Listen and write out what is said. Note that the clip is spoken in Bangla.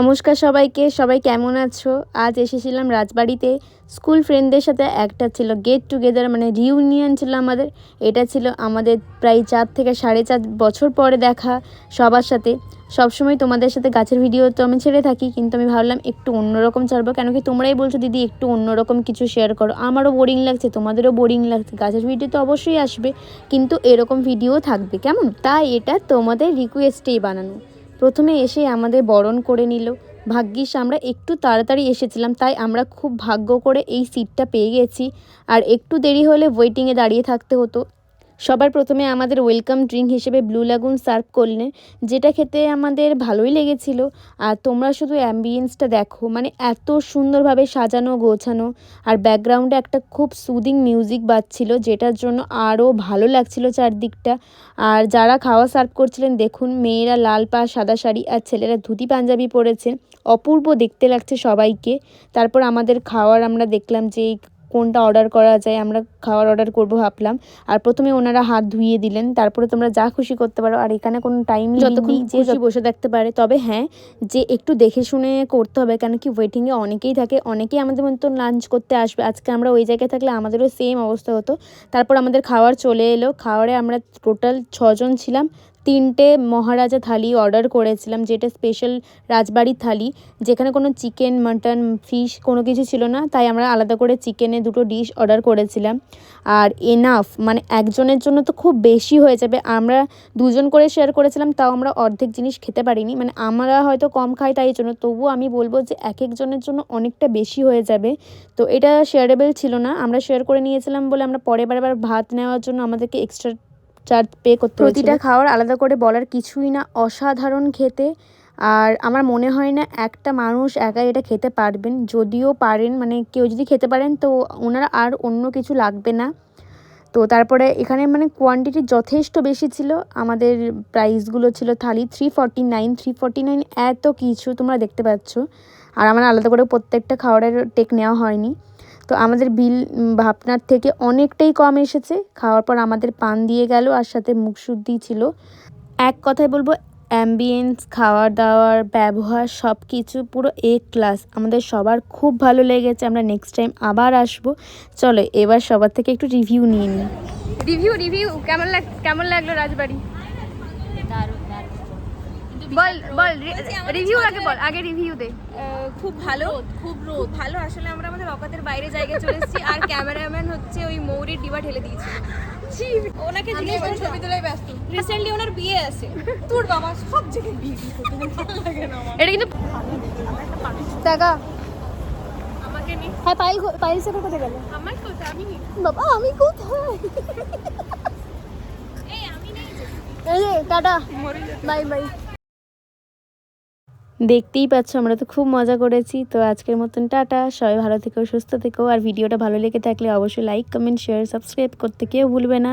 নমস্কার সবাইকে, সবাই কেমন আছো? আজ এসেছিলাম রাজবাড়িতে। স্কুল ফ্রেন্ডদের সাথে একটা ছিল গেট টুগেদার মানে রিউনিয়ন ছিল আমাদের। এটা ছিল আমাদের প্রায় চার থেকে সাড়ে চার বছর পরে দেখা সবার সাথে। সবসময় তোমাদের সাথে গাছের ভিডিও তো আমি ছেড়ে থাকি, কিন্তু আমি ভাবলাম একটু অন্যরকম ছাড়বো। কেন কি তোমরাই বলছো, দিদি, একটু অন্যরকম কিছু শেয়ার করো। আমারও বোরিং লাগছে, তোমাদেরও বোরিং লাগছে। গাছের ভিডিও তো অবশ্যই আসবে, কিন্তু এরকম ভিডিও থাকবে, কেমন? তাই এটা তোমাদের রিকোয়েস্টেই বানানো। প্রথমে এসে আমাদের বরণ করে নিল। ভাগ্যিস আমরা একটু তাড়াতাড়ি এসেছিলাম, তাই আমরা খুব ভাগ্য করে এই সিটটা পেয়ে গেছি। আর একটু দেরি হলে ওয়েটিংয়ে দাঁড়িয়ে থাকতে হতো। সবার প্রথমে আমাদের ওয়েলকাম ড্রিঙ্ক হিসেবে ব্লু লাগুন সার্ভ করলেন যেটা খেতে আমাদের ভালোই লেগেছিল। আর তোমরা শুধু অ্যাম্বিয়েন্সটা দেখো মানে এত সুন্দরভাবে সাজানো, গোছানো, আর ব্যাকগ্রাউন্ডে একটা খুব সুদিং মিউজিক বাজছিল, যেটার জন্য আরও ভালো লাগছিল চারদিকটা। আর যারা খাওয়া সার্ভ করছিলেন, দেখুন মেয়েরা লাল পা, সাদা শাড়ি আর ছেলেরা ধুতি, পাঞ্জাবি পরেছে। অপূর্ব দেখতে লাগছে সবাইকে। তারপর আমাদের খাওয়ার আমরা দেখলাম যে কোনটা অর্ডার করা যায় আমরা খাওয়ার অর্ডার করব ভাবলাম। আর প্রথমে ওনারা হাত ধুইয়ে দিলেন তারপরে তোমরা যা খুশি করতে পারো। আর এখানে কোনো টাইম যতক্ষণ যে খুশি বসে থাকতে পারে। তবে হ্যাঁ যে একটু দেখে শুনে করতে হবে কেন কি ওয়েটিংয়ে অনেকেই থাকে অনেকেই আমাদের মতো লাঞ্চ করতে আসবে। আজকে আমরা ওই জায়গায় থাকলে আমাদেরও সেম অবস্থা হতো। তারপর আমাদের খাওয়ার চলে এলো। খাওয়ারে আমরা টোটাল ছজন ছিলাম। তিনটে মহারাজা থালি অর্ডার করেছিলাম, যেটা স্পেশাল রাজবাড়ির থালি, যেখানে কোনো চিকেন মাটন ফিশ কোনো কিছু ছিল না, তাই আমরা আলাদা করে চিকেনে দুটো ডিশ অর্ডার করেছিলাম। আর এনাফ মানে একজনের জন্য তো খুব বেশি হয়ে যাবে, আমরা দুজন করে শেয়ার করেছিলাম, তাও আমরা অর্ধেক জিনিস খেতে পারিনি মানে আমরা হয়তো কম খাই তাই জন্য, তবুও আমি বলব যে এক একজনের জন্য অনেকটা বেশি হয়ে যাবে। তো এটা শেয়ারেবল ছিল না, আমরা শেয়ার করে নিয়েছিলাম বলে আমরা পরের বার আবার ভাত নেওয়ার জন্য আমাদেরকে এক্সট্রা চার্জ পে করতে প্রতিটা খাওয়ার আলাদা করে বলার কিছুই না, অসাধারণ খেতে। আর আমার মনে হয় না একটা মানুষ একা এটা খেতে পারবেন। যদিও পারেন মানে কেউ যদি খেতে পারেন, তো ওনারা আর অন্য কিছু লাগবে না। তো তারপরে এখানে মানে কোয়ান্টিটি যথেষ্ট বেশি ছিল। আমাদের প্রাইসগুলো ছিল thali three forty nine three forty nine এত কিছু তোমরা দেখতে পাচ্ছ। আর আমার আলাদা করে প্রত্যেকটা খাবারের টেক নেওয়া হয়নি। তো আমাদের বিল ভাবনার থেকে অনেকটাই কম এসেছে। খাওয়ার পর আমাদের পান দিয়ে গেল, আর সাথে মুখশুদ্ধি ছিল। এক কথায় বলব অ্যাম্বিয়েন্স খাওয়ার দাওয়ার ব্যবহার সব কিছু পুরো এ ক্লাস আমাদের সবার খুব ভালো লেগেছে। আমরা নেক্সট টাইম আবার আসব। চলো, এবার সবার থেকে একটু রিভিউ নিয়ে নিই। রিভিউ রিভিউ কেমন লাগ, কেমন লাগল রাজবাড়ি? বল বল রিভিউ আগে বল আগে রিভিউ দে। খুব ভালো খুব খুব ভালো। আসলে আমরা আমাদের অকাতের বাইরে জায়গায় চলে এসেছি আর ক্যামেরাম্যান হচ্ছে ওই মৌরির ডিবা ঢেলে দিয়েছে। ওনাকে জিজ্ঞেস করে ছবি তোলায় ব্যস্ত। রিসেন্টলি ওনার বিয়ে আছে। তোর বাবা সব জায়গায় বিয়ে বিয়ে করতে ভালো লাগে না আমার এটা কিন্তু টাকা। আমাকে নি হ্যাঁ পাইল পাইল সে কোথায় গেল? আমার কোথায়? আমি বাবা আমি কোথায়? এই আমি নেই এই টাটা। Bye bye. দেখতেই পাচ্ছ, আমরা তো খুব মজা করেছি। তো আজকের মতন টাটা, সবাই ভালো থেকো, সুস্থ থেকো। আর ভিডিওটা ভালো লেগে থাকলে অবশ্যই লাইক কমেন্ট শেয়ার সাবস্ক্রাইব করতে কেউ ভুলবে না।